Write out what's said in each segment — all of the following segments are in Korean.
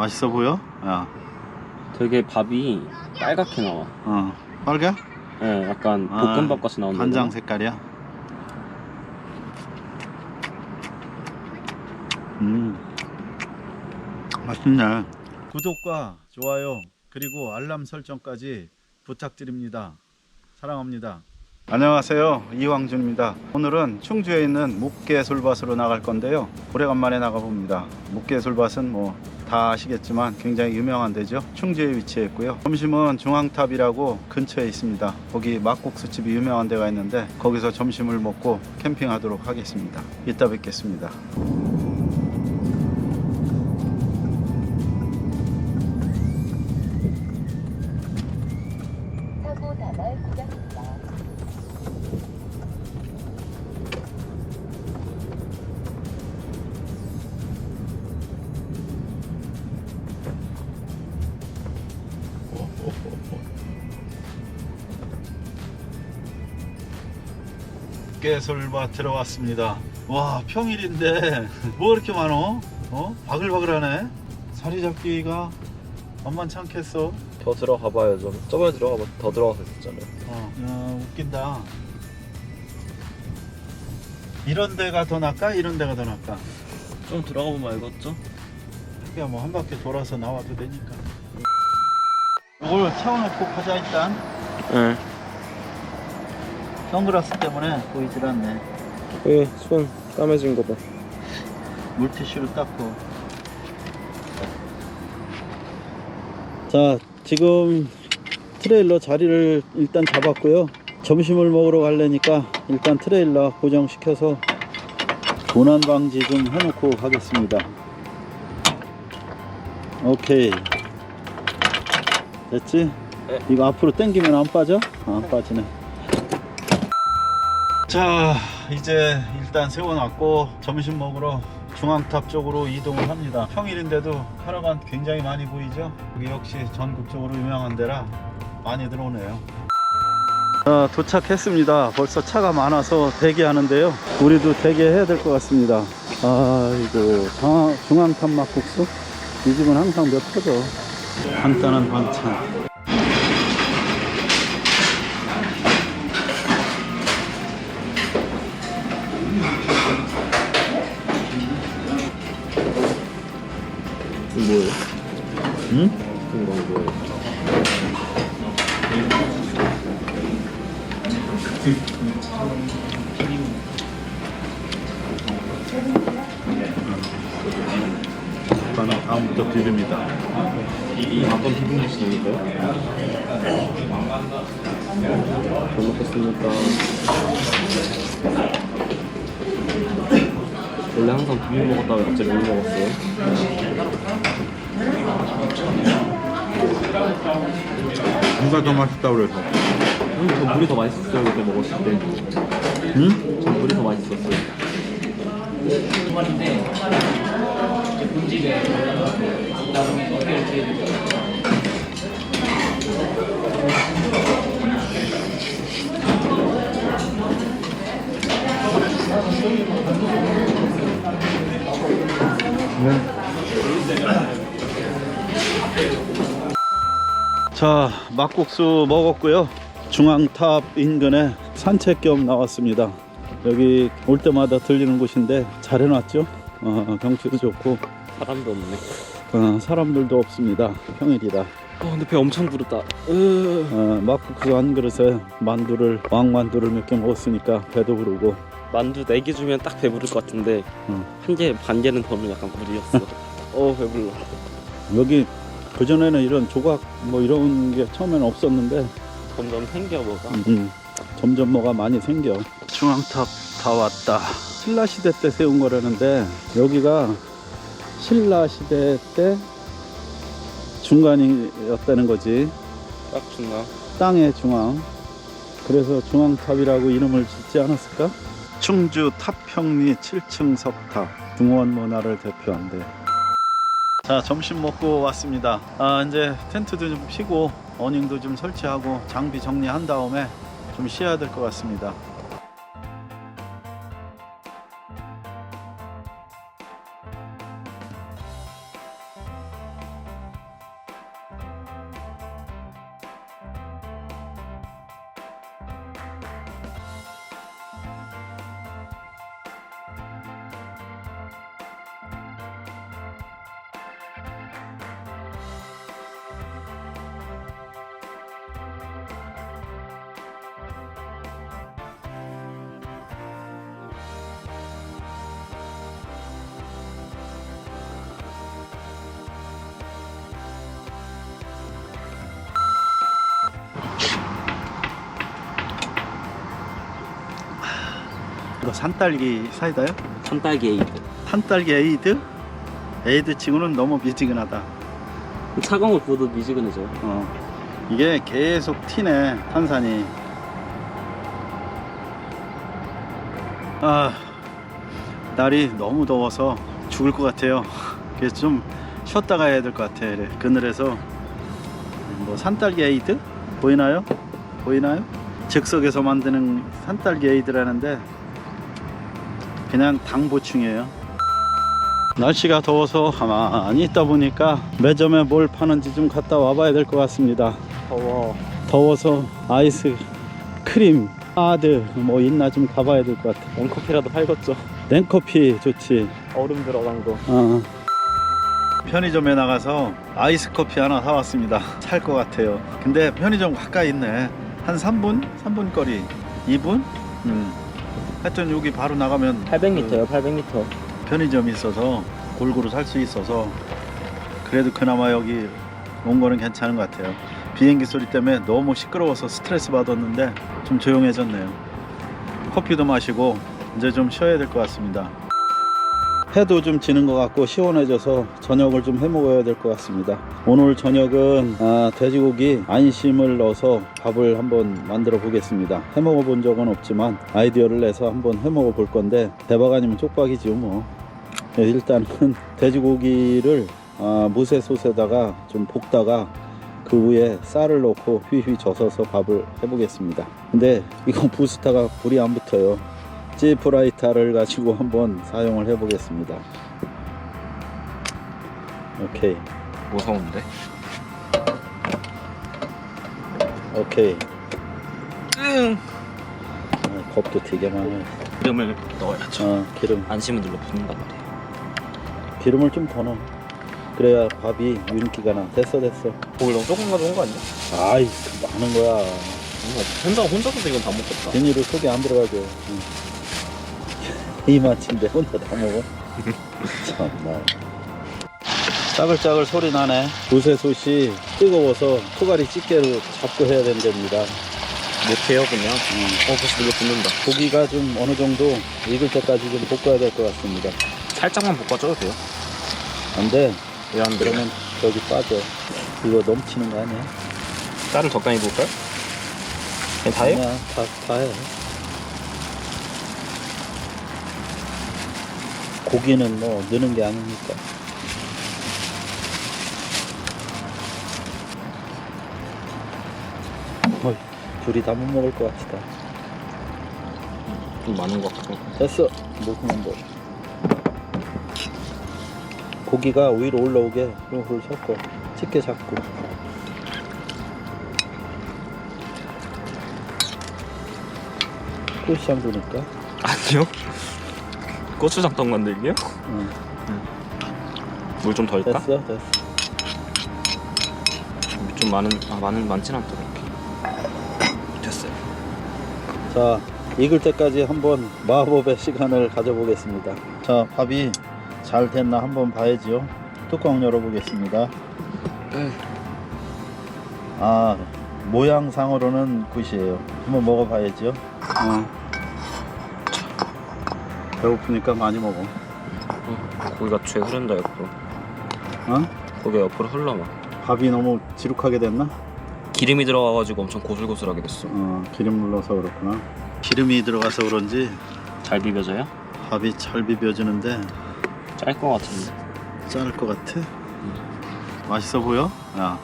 맛있어 보여? 야, 되게 밥이 빨갛게 나와. 어, 빨개? 예, 약간 아, 볶음밥 같이 나온다. 간장 색깔이야. 음, 맛있네. 구독과 좋아요 그리고 알람 설정까지 부탁드립니다. 사랑합니다. 안녕하세요 이황준입니다 오늘은 충주에 있는 목계 솔밭으로 나갈 건데요 오래간만에 나가봅니다 목계 솔밭은 뭐 다 아시겠지만 굉장히 유명한 데죠. 충주에 위치해 있고요. 점심은 중앙탑이라고 근처에 있습니다. 거기 막국수집이 유명한 데가 있는데 거기서 점심을 먹고 캠핑하도록 하겠습니다. 이따 뵙겠습니다 목계솔밭 들어왔습니다 와 평일인데 뭐 이렇게 많어? 어? 바글바글하네 자리 잡기가 만만치 않겠어 더 들어가 봐요, 좀. 저번에 들어가 봐. 더 들어가서 있었잖아요. 어, 야, 웃긴다. 이런 데가 더 낫까? 이런 데가 더 낫까? 좀 들어가 보면 알겠죠? 그냥 뭐 한 바퀴 돌아서 나와도 되니까. 이걸 채워놓고 가자 일단. 예. 선글라스 때문에 보이질 않네. 예, 손 까매진 거 봐. 물티슈로 닦고. 자, 지금 트레일러 자리를 일단 잡았고요. 점심을 먹으러 가려니까 일단 트레일러 고정시켜서 도난 방지 좀 해놓고 가겠습니다. 오케이. 됐지? 네. 이거 앞으로 당기면 안 빠져? 아, 안 빠지네. 자, 이제 일단 세워놨고 점심 먹으러 중앙탑 쪽으로 이동을 합니다. 평일인데도 카라반 굉장히 많이 보이죠? 여기 역시 전국적으로 유명한 데라 많이 들어오네요. 자, 도착했습니다. 벌써 차가 많아서 대기하는데요. 우리도 대기해야 될 것 같습니다. 아이고, 장- 중앙탑 막국수? 이 집은 항상 몇 퍼져. 간단한 반찬. 응? 저는 다음부터 비립니다. 이 아까 비빔 주시니까요? 잘 먹겠습니다. 원래 항상 비빔 먹었다가 갑자기 물 먹었어요. 누가 더 맛있다 그래서? 음, 저 물이 더 맛있었어요 그때 먹었을 때. 응? 전 물이 더 맛있었어요. 자, 막국수 먹었고요. 중앙탑 인근에 산책 겸 나왔습니다. 여기 올 때마다 들리는 곳인데 잘 해놨죠? 어, 경치도 좋고 사람도 없네. 어, 사람들도 없습니다. 평일이다. 어, 근데 배 엄청 부르다. 으... 어, 막국수 한 그릇에 만두를 왕만두를 몇 개 먹었으니까 배도 부르고 만두 4개 주면 딱 배부를 것 같은데 응. 한개반 개는 더 넣으면 약간 무리였어. 어 배불러. 여기 그전에는 이런 조각 뭐 이런 게 처음에는 없었는데 점점 생겨 뭐가. 음, 점점 뭐가 많이 생겨. 중앙탑 다 왔다. 신라 시대 때 세운 거라는데 여기가 신라 시대 때 중간이었다는 거지. 딱 중간. 땅의 중앙. 그래서 중앙탑이라고 이름을 짓지 않았을까? 충주 탑평리 7층 석탑 중원 문화를 대표한대. 자 점심 먹고 왔습니다. 아 이제 텐트도 좀 피고 어닝도 좀 설치하고 장비 정리한 다음에 좀 쉬어야 될 것 같습니다. 이거 산딸기 사이다요? 산딸기 에이드. 산딸기 에이드? 에이드 친구는 너무 미지근하다. 차가운 걸 부어도 미지근해져요. 어. 이게 계속 튀네 탄산이. 아 날이 너무 더워서 죽을 것 같아요. 그래서 좀 쉬었다가 해야 될 것 같아. 이래. 그늘에서 뭐 산딸기 에이드 보이나요? 보이나요? 즉석에서 만드는 산딸기 에이드라는데 그냥 당 보충이에요. 날씨가 더워서 가만히 있다 보니까 매점에 뭘 파는지 좀 갔다 와봐야 될 것 같습니다. 더워. 더워서 아이스 크림, 하드 뭐 있나 좀 가봐야 될 것 같아. 원커피라도 팔겠죠. 냉커피 좋지. 얼음 들어간 거. 어. 편의점에 나가서 아이스 커피 하나 사왔습니다. 살 것 같아요. 근데 편의점 가까이 있네. 한 3분? 3분 거리. 2분? 음. 하여튼 여기 바로 나가면 800m요, 800m. 편의점이 있어서 골고루 살 수 있어서 그래도 그나마 여기 온 거는 괜찮은 것 같아요. 비행기 소리 때문에 너무 시끄러워서 스트레스 받았는데 좀 조용해졌네요. 커피도 마시고 이제 좀 쉬어야 될 것 같습니다. 해도 좀 지는 것 같고 시원해져서 저녁을 좀 해 먹어야 될 것 같습니다. 오늘 저녁은 아, 돼지고기 안심을 넣어서 밥을 한번 만들어 보겠습니다. 해 먹어 본 적은 없지만 아이디어를 내서 한번 해 먹어 볼 건데 대박 아니면 쪽박이지요 뭐. 네, 일단은 돼지고기를 아, 무쇠솥에다가 좀 볶다가 그 위에 쌀을 넣고 휘휘 젖어서 밥을 해보겠습니다. 근데 이거 부스타가 불이 안 붙어요. 지프라이터를 가지고 한번 사용을 해 보겠습니다. 오케이, 무서운데? 오케이. 응. 아, 겁도 되게 많아요. 기름을 넣어야죠. 어, 기름, 안심은 눌러 붙는단 말이에요. 기름을 좀 더 넣어. 그래야 밥이 윤기가 나. 됐어, 됐어. 고기 너무 조금 가져온 거 아니야? 아이, 그 많은 거야. 혼자 혼자서 이건 다 먹겠다. 비닐을 속에 안 들어가죠. 응. 이만친데 혼자 다 먹어. 참나. 짜글짜글 소리 나네. 무쇠솥이 뜨거워서 토가리 집게로 잡고 해야 된답니다. 못해요 그냥. 음. 어 벌써 눌러 붙는다. 고기가 좀 어느 정도 익을 때까지 좀 볶아야 될 것 같습니다. 살짝만 볶아줘도 돼요. 안 돼. 왜 안 돼요? 그러면 저기 빠져. 이거 넘치는 거 아니야? 쌀을 적당히 부을까요? 그냥 다 해요? 아니야, 다, 다 해. 고기는 뭐 느는 게 아니니까. 어이, 둘이 다 못 먹을 것 같다. 좀 많은 것 같고. 됐어. 먹으면 뭐. 고기가 위로 올라오게 훌훌 섞어. 집게 잡고. 쿠션 보니까. 아니요. 고추장 떡 만들기요? 응. 물 좀더 할까? 됐어, 됐어. 좀 많은 아 많은 많진 않다 이렇게. 됐어요. 자, 익을 때까지 한번 마법의 시간을 가져보겠습니다. 자, 밥이 잘 됐나 한번 봐야지요. 뚜껑 열어보겠습니다. 아, 모양상으로는 굿이에요. 한번 먹어봐야지요. 어. 배고프니까 많이 먹어. 고기가 죄 흐른다 옆으로. 어? 고기가 옆으로 흘러 막. 밥이 너무 지룩하게 됐나? 기름이 들어가가지고 엄청 고슬고슬하게 됐어. 어, 기름 눌러서 그렇구나. 기름이 들어가서 그런지 잘 비벼져요? 밥이 잘 비벼지는데 짤 것 같은데. 짤것 같아. 맛있어 보여? 야,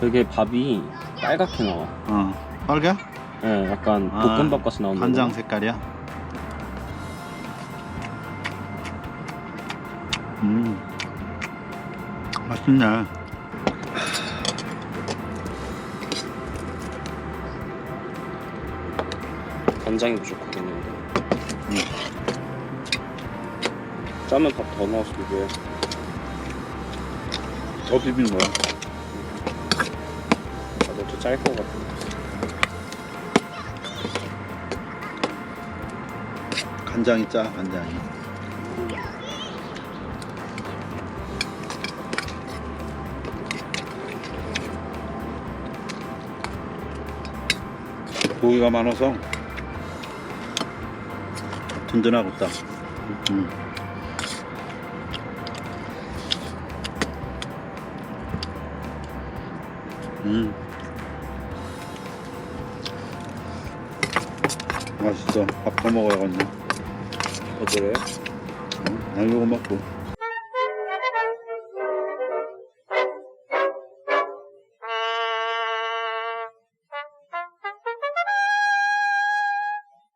되게 밥이 빨갛게 나와. 어, 빨개? 예, 약간 아, 볶음밥 같이 나온다. 간장 색깔이야. 맛있네. 간장이 부족하겠는데. 음. 짜면 밥 더 넣어서 비벼요. 더 비비는 거야. 나도 또짤것 같은데. 간장이 짜, 간장이. 고기가 많아서 든든하겠다. 음. 음. 맛있어. 밥더 먹어야겠네. 어때요? 음, 난 이거 먹고.